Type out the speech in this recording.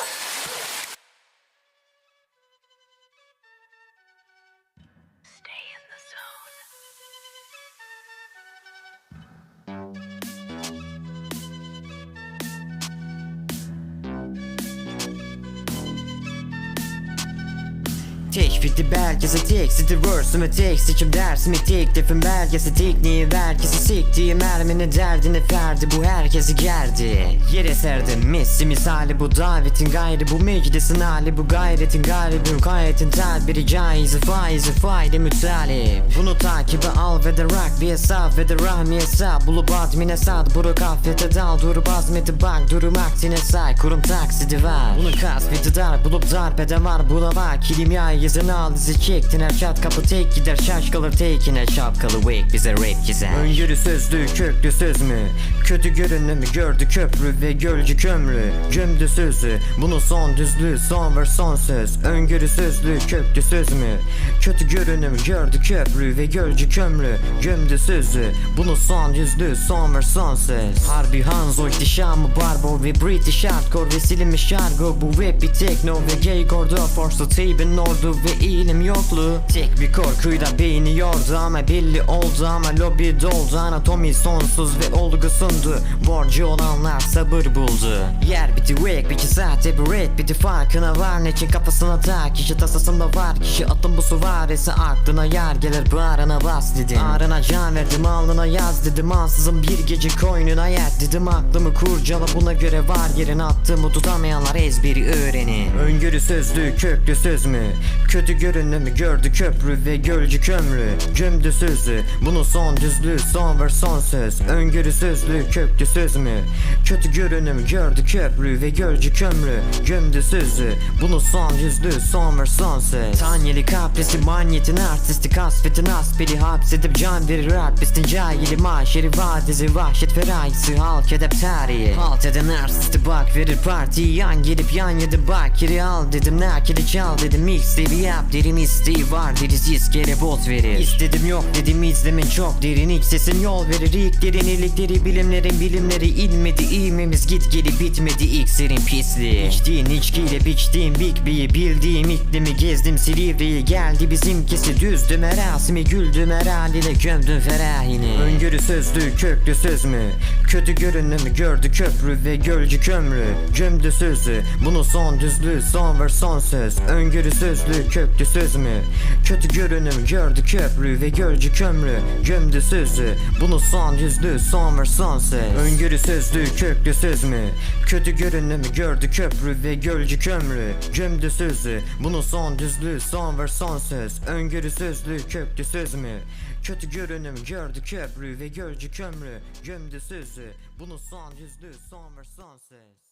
うん。Teşbihti belgesi tek city verse'ümü tek seçim dersimi teklifim belgesi tekniği vergisi siktiğim mermini derdini ferdi. Bu herkesi gerdi Yere serdim Messi misali. Bu davetin gayri bu meclisin hali. Bu gayretin garibi mukayetin tabiri caizi faizi faili mütali. Bunu takibe al ve de rock bir hesap ve de rahmi hesap. Bulup admine sad buruk affete dal. Durup azmeti bak durum aksine say. Kurum taksidi var. Bunun kasveti dar bulup darbede var. Buna bak kilim yay yüzünü al dizi çektin her şat kapı tek gider. Şaş kalır tekine şapkalı wake bize rap güzel Öngörü sözlü köklü söz mü? Kötü görünümü gördü köprü ve gölcü kömrü? Gömdü sözü bunun son düzlüğü son ver son söz. Öngörü sözlü köklü söz mü? Kötü görünümü gördü köprü ve gölcü kömrü? Gömdü sözü bunun son yüzlüğü son ver son söz. Harbi Hanzo ihtişamı barbo ve British hardcore ve silinmiş argo Bu rap bir tekno ve gay gordo Force Tabe'in ordu ve iyilim yokluğu. Tek bir korkuyla beyni yordu ama belli oldu ama lobi doldu. Anatomi sonsuz ve olgusundu. Borcu olanlar sabır buldu. Yer biti wake iki saate bir red biti farkına var. Ne için kafasına tak Kişi tasasında var. Kişi atın bu süvarisi aklına yer gelir bağrına bas dedim. Ağrına can verdim alnına yaz dedim. Ansızın bir gece koynuna yer dedim. Aklımı kurcala buna göre var. Yerin attığımı tutamayanlar ezberi öğrenin. Öngörü sözlü köklü söz mü Kötü görünümü gördü köprü ve gölcü kömrü Gömdü sözü bunun son düzlüğü son ver son söz. Öngörü sözlü köklü söz mü? Kötü görünümü gördü köprü ve gölcü kömrü Gömdü sözü bunun son yüzlüğü son ver son söz. Tanyeli kaprisi manyetin artisti kasvetin asperi. Hapsedip can verir artistin cahili. Mahşeri vadisi Vahşet ferahisi halk edep tarihi. Halt eden artisti bak verir partiyi. Yan gelip yan yedi bak geri al dedim nakili çal dedim. İlk seviye yap derim isteği var deriz iskele bot verir. İstedim yok dedim izlemin çok derin. İlk sesin yol verir ilk derinlikleri bilimlerin bilimleri. İlmedi ilmemiz git geri bitmedi ilk serin pisliği. İçtiğin içkiyle biçtiğim big B'yi bildiğim iklimi gezdim Silivri'yi geldi bizimkisi. Düzdüm merasimi güldüm her haliyle gömdüm ferahini. Öngörü sözlü köklü söz mü? Kötü görünümü gördü köprü ve gölcü kömrü Gömdü sözü bunun son düzlüğü son ver son söz. Öngörü sözlü köklü söz mü? Kötü görünüm gördü köprü ve gölcü kömrü. Gömdü sözü bunun son yüzlüğü son ver son söz Öngörü sözlü köklü söz mü? Kötü görünümü gördü köprü ve gölcü kömrü. Gömdü sözü bunun son düzlüğü son ver son söz Öngörü sözlü köklü söz mü? Kötü görünüm gördü köprü ve gölcü kömrü. Gömdü sözü bunun son yüzlüğü son ver son söz